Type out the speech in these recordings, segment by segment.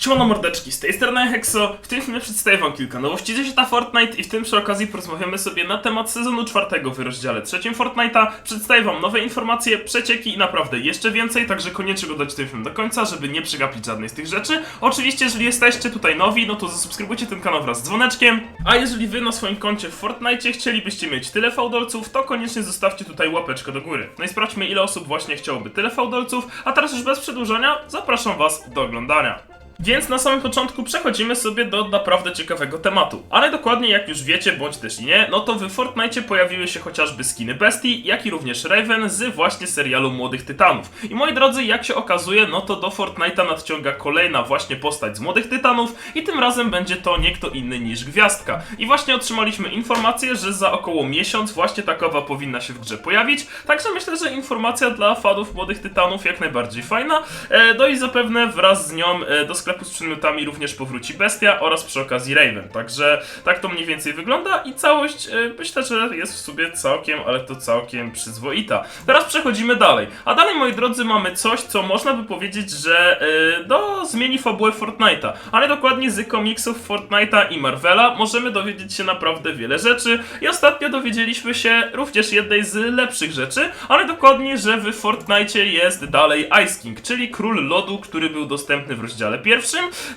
Siemano mordeczki, z tej strony Hexo. W tym filmie przedstawię wam kilka nowości ze świata Fortnite i w tym przy okazji porozmawiamy sobie na temat sezonu czwartego w rozdziale trzecim Fortnite'a. Przedstawię wam nowe informacje, przecieki i naprawdę jeszcze więcej, także koniecznie oglądajcie ten film do końca, żeby nie przegapić żadnej z tych rzeczy. Oczywiście, jeżeli jesteście tutaj nowi, no to zasubskrybujcie ten kanał wraz z dzwoneczkiem. A jeżeli wy na swoim koncie w Fortnite chcielibyście mieć tyle fałdolców, to koniecznie zostawcie tutaj łapeczkę do góry. No i sprawdźmy ile osób właśnie chciałoby tyle fałdolców, a teraz już bez przedłużania zapraszam was do oglądania. Więc na samym początku przechodzimy sobie do naprawdę ciekawego tematu. Ale dokładnie jak już wiecie, bądź też nie, no to w Fortnite pojawiły się chociażby skiny Bestii, jak i również Raven z właśnie serialu Młodych Tytanów. I moi drodzy, jak się okazuje, no to do Fortnite'a nadciąga kolejna właśnie postać z Młodych Tytanów i tym razem będzie to nie kto inny niż Gwiazdka. I właśnie otrzymaliśmy informację, że za około miesiąc właśnie takowa powinna się w grze pojawić, także myślę, że informacja dla fanów Młodych Tytanów jak najbardziej fajna. E, no i zapewne wraz z nią e, do sklepu z przedmiotami również powróci Bestia oraz przy okazji Raven. Także tak to mniej więcej wygląda i całość e, myślę, że jest w sobie całkiem, ale to całkiem przyzwoita. Teraz przechodzimy dalej. A dalej, moi drodzy, mamy coś, co można by powiedzieć, że e, no, zmieni fabułę Fortnite'a. Ale dokładnie z komiksów Fortnite'a i Marvela możemy dowiedzieć się naprawdę wiele rzeczy. I ostatnio dowiedzieliśmy się również jednej z lepszych rzeczy, ale dokładnie, że w Fortnite jest dalej Ice King, czyli król lodu, który był dostępny w rozdziale pierwszym.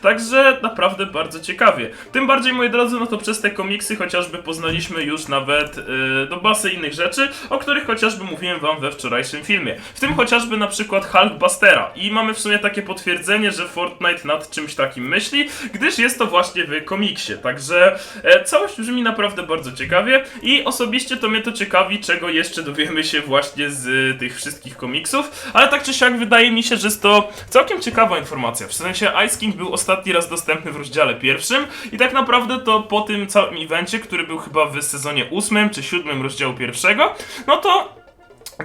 Także naprawdę bardzo ciekawie. Tym bardziej, moi drodzy, no to przez te komiksy chociażby poznaliśmy już nawet yy, do basy innych rzeczy, o których chociażby mówiłem wam we wczorajszym filmie. W tym chociażby na przykład Hulkbustera. I mamy w sumie takie potwierdzenie, że Fortnite nad czymś takim myśli, gdyż jest to właśnie w komiksie. Także e, całość brzmi naprawdę bardzo ciekawie i osobiście to mnie to ciekawi, czego jeszcze dowiemy się właśnie z y, tych wszystkich komiksów, ale tak czy siak wydaje mi się, że jest to całkiem ciekawa informacja. W sensie Ice King był ostatni raz dostępny w rozdziale pierwszym i tak naprawdę to po tym całym evencie, który był chyba w sezonie ósmym czy siódmym rozdziału pierwszego, no to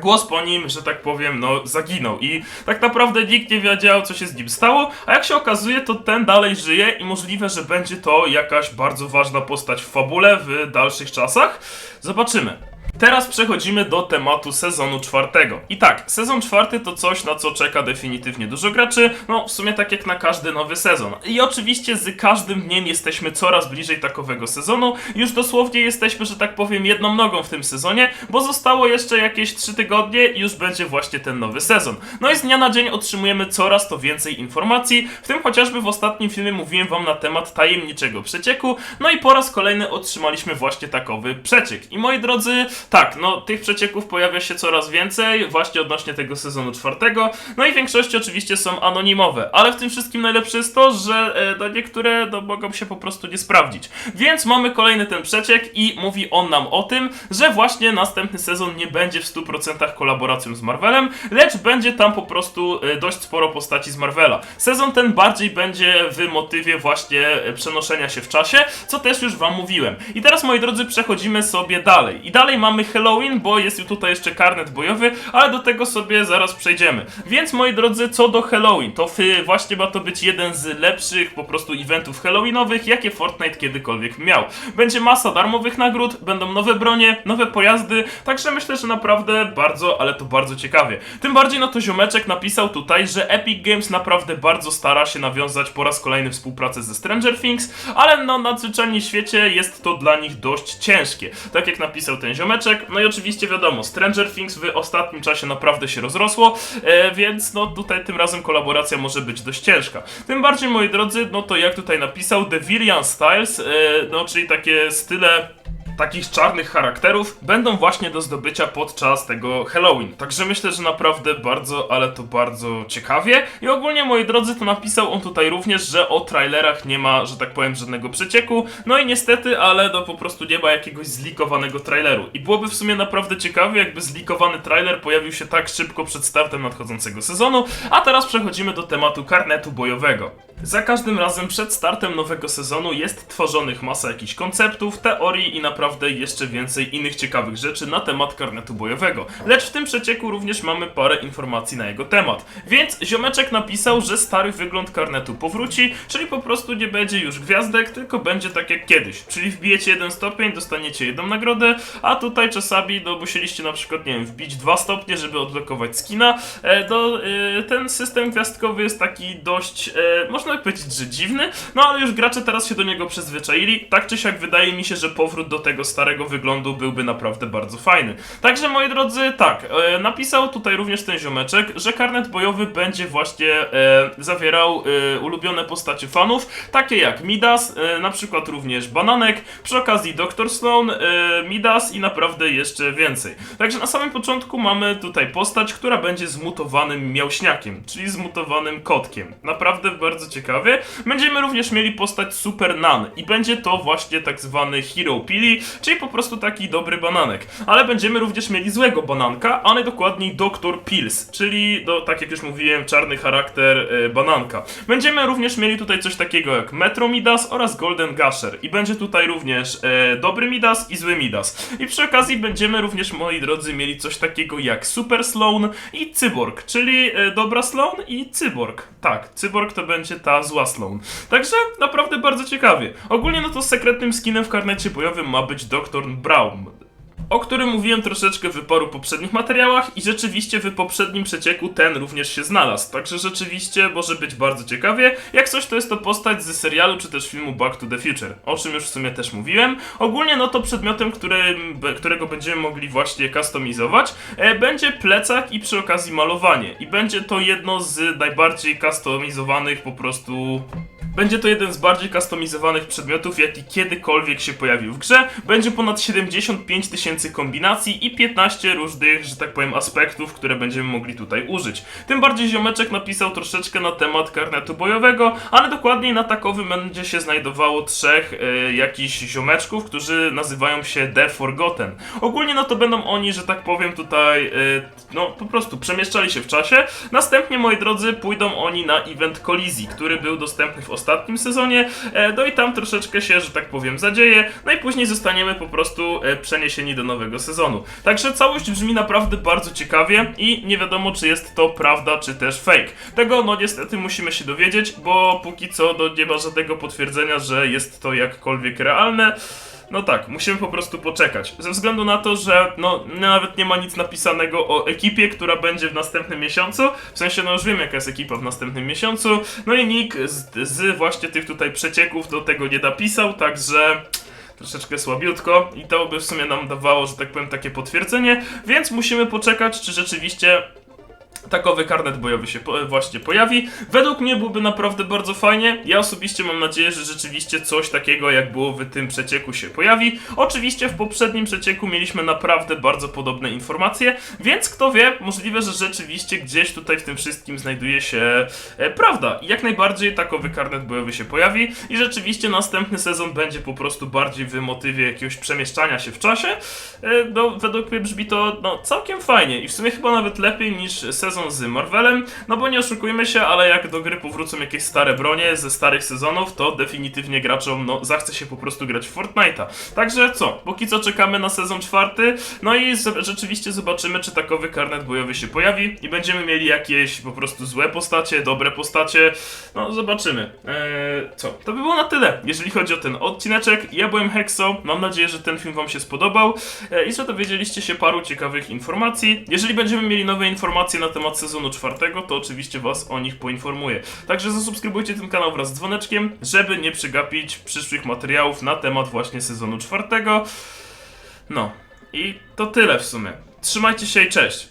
Głos po nim, że tak powiem, no zaginął i tak naprawdę nikt nie wiedział, co się z nim stało, a jak się okazuje, to ten dalej żyje i możliwe, że będzie to jakaś bardzo ważna postać w fabule w dalszych czasach. Zobaczymy. Teraz przechodzimy do tematu sezonu czwartego. I tak, sezon czwarty to coś, na co czeka definitywnie dużo graczy, no w sumie tak jak na każdy nowy sezon. I oczywiście z każdym dniem jesteśmy coraz bliżej takowego sezonu. Już dosłownie jesteśmy, że tak powiem, jedną nogą w tym sezonie, bo zostało jeszcze jakieś 3 tygodnie i już będzie właśnie ten nowy sezon. No i z dnia na dzień otrzymujemy coraz to więcej informacji, w tym chociażby w ostatnim filmie mówiłem wam na temat tajemniczego przecieku, no i po raz kolejny otrzymaliśmy właśnie takowy przeciek. I moi drodzy, tak, no tych przecieków pojawia się coraz więcej, właśnie odnośnie tego sezonu czwartego, no i w większości oczywiście są anonimowe, ale w tym wszystkim najlepsze jest to, że e, no, niektóre no, mogą się po prostu nie sprawdzić. Więc mamy kolejny ten przeciek i mówi on nam o tym, że właśnie następny sezon nie będzie w 100% kolaboracją z Marvelem, lecz będzie tam po prostu e, dość sporo postaci z Marvela. Sezon ten bardziej będzie w motywie właśnie e, przenoszenia się w czasie, co też już wam mówiłem. I teraz moi drodzy przechodzimy sobie dalej. I dalej mamy Halloween, bo jest tutaj jeszcze karnet bojowy, ale do tego sobie zaraz przejdziemy. Więc moi drodzy, co do Halloween, to y, właśnie ma to być jeden z lepszych po prostu eventów halloweenowych, jakie Fortnite kiedykolwiek miał. Będzie masa darmowych nagród, będą nowe bronie, nowe pojazdy, także myślę, że naprawdę bardzo, ale to bardzo ciekawie. Tym bardziej no to ziomeczek napisał tutaj, że Epic Games naprawdę bardzo stara się nawiązać po raz kolejny współpracę ze Stranger Things, ale no nadzwyczajnie w świecie jest to dla nich dość ciężkie. Tak jak napisał ten ziomeczek, no i oczywiście wiadomo, Stranger Things w ostatnim czasie naprawdę się rozrosło, e, więc no tutaj tym razem kolaboracja może być dość ciężka. Tym bardziej, moi drodzy, no to jak tutaj napisał, The Virian Styles, e, no czyli takie style takich czarnych charakterów będą właśnie do zdobycia podczas tego Halloween. Także myślę, że naprawdę bardzo, ale to bardzo ciekawie. I ogólnie, moi drodzy, to napisał on tutaj również, że o trailerach nie ma, że tak powiem, żadnego przecieku. No i niestety, ale no po prostu nie ma jakiegoś zlikowanego traileru. I byłoby w sumie naprawdę ciekawie, jakby zlikowany trailer pojawił się tak szybko przed startem nadchodzącego sezonu. A teraz przechodzimy do tematu karnetu bojowego. Za każdym razem przed startem nowego sezonu jest tworzonych masa jakichś konceptów, teorii i naprawdę jeszcze więcej innych ciekawych rzeczy na temat karnetu bojowego. Lecz w tym przecieku również mamy parę informacji na jego temat. Więc ziomeczek napisał, że stary wygląd karnetu powróci, czyli po prostu nie będzie już gwiazdek, tylko będzie tak jak kiedyś. Czyli wbijecie jeden stopień, dostaniecie jedną nagrodę, a tutaj czasami no, musieliście na przykład, nie wiem, wbić dwa stopnie, żeby odblokować skina. E, to, e, ten system gwiazdkowy jest taki dość, e, można tak powiedzieć, że dziwny, no ale już gracze teraz się do niego przyzwyczaili. Tak czy siak wydaje mi się, że powrót do tego starego wyglądu byłby naprawdę bardzo fajny. Także moi drodzy, tak, e, napisał tutaj również ten ziomeczek, że karnet bojowy będzie właśnie e, zawierał e, ulubione postacie fanów, takie jak Midas, e, na przykład również Bananek, przy okazji Dr. Sloan, e, Midas i naprawdę jeszcze więcej. Także na samym początku mamy tutaj postać, która będzie zmutowanym miałśniakiem, czyli zmutowanym kotkiem. Naprawdę bardzo Będziemy również mieli postać Super Nan i będzie to właśnie tak zwany Hero Pili, czyli po prostu taki dobry bananek. Ale będziemy również mieli złego bananka, a najdokładniej Dr. Pills, czyli do, tak jak już mówiłem, czarny charakter e, bananka. Będziemy również mieli tutaj coś takiego jak Metro Midas oraz Golden Gusher i będzie tutaj również e, dobry Midas i zły Midas. I przy okazji będziemy również, moi drodzy, mieli coś takiego jak Super Sloan i Cyborg, czyli e, dobra Sloan i Cyborg. Tak, Cyborg to będzie ta zła Sloan. Także naprawdę bardzo ciekawie. Ogólnie no to sekretnym skinem w karnecie bojowym ma być Dr. Brown o którym mówiłem troszeczkę w paru poprzednich materiałach i rzeczywiście w poprzednim przecieku ten również się znalazł. Także rzeczywiście może być bardzo ciekawie. Jak coś to jest to postać z serialu czy też filmu Back to the Future, o czym już w sumie też mówiłem. Ogólnie no to przedmiotem, którym, be- którego będziemy mogli właśnie customizować e, będzie plecak i przy okazji malowanie. I będzie to jedno z najbardziej customizowanych po prostu będzie to jeden z bardziej customizowanych przedmiotów, jaki kiedykolwiek się pojawił w grze. Będzie ponad 75 tysięcy kombinacji i 15 różnych, że tak powiem, aspektów, które będziemy mogli tutaj użyć. Tym bardziej ziomeczek napisał troszeczkę na temat karnetu bojowego, ale dokładniej na takowym będzie się znajdowało trzech e, jakichś ziomeczków, którzy nazywają się The Forgotten. Ogólnie no to będą oni, że tak powiem, tutaj e, no po prostu przemieszczali się w czasie. Następnie, moi drodzy, pójdą oni na event kolizji, który był dostępny w ostatnim sezonie. E, no i tam troszeczkę się, że tak powiem, zadzieje. No i później zostaniemy po prostu e, przeniesieni do nowego sezonu. Także całość brzmi naprawdę bardzo ciekawie i nie wiadomo, czy jest to prawda, czy też fake. Tego, no niestety, musimy się dowiedzieć, bo póki co no, nie ma żadnego potwierdzenia, że jest to jakkolwiek realne. No tak, musimy po prostu poczekać. Ze względu na to, że no nawet nie ma nic napisanego o ekipie, która będzie w następnym miesiącu. W sensie, no już wiem jaka jest ekipa w następnym miesiącu. No i Nick z, z właśnie tych tutaj przecieków do tego nie napisał, także troszeczkę słabiutko i to by w sumie nam dawało, że tak powiem, takie potwierdzenie, więc musimy poczekać, czy rzeczywiście takowy karnet bojowy się po, właśnie pojawi. Według mnie byłby naprawdę bardzo fajnie. Ja osobiście mam nadzieję, że rzeczywiście coś takiego jak było w tym przecieku się pojawi. Oczywiście w poprzednim przecieku mieliśmy naprawdę bardzo podobne informacje, więc kto wie, możliwe, że rzeczywiście gdzieś tutaj w tym wszystkim znajduje się e, prawda. Jak najbardziej takowy karnet bojowy się pojawi i rzeczywiście następny sezon będzie po prostu bardziej w motywie jakiegoś przemieszczania się w czasie. E, no, według mnie brzmi to no, całkiem fajnie i w sumie chyba nawet lepiej niż sezon z Marvelem, no bo nie oszukujmy się, ale jak do gry powrócą jakieś stare bronie ze starych sezonów, to definitywnie graczom no, zachce się po prostu grać w Fortnite'a. Także co, póki co czekamy na sezon czwarty, no i rzeczywiście zobaczymy, czy takowy karnet bojowy się pojawi i będziemy mieli jakieś po prostu złe postacie, dobre postacie, no zobaczymy. Eee, co, to by było na tyle, jeżeli chodzi o ten odcineczek. Ja byłem Hexo, mam nadzieję, że ten film wam się spodobał e, i że dowiedzieliście się paru ciekawych informacji. Jeżeli będziemy mieli nowe informacje na temat sezonu czwartego, to oczywiście was o nich poinformuję. Także zasubskrybujcie ten kanał wraz z dzwoneczkiem, żeby nie przegapić przyszłych materiałów na temat właśnie sezonu czwartego. No i to tyle w sumie. Trzymajcie się i cześć!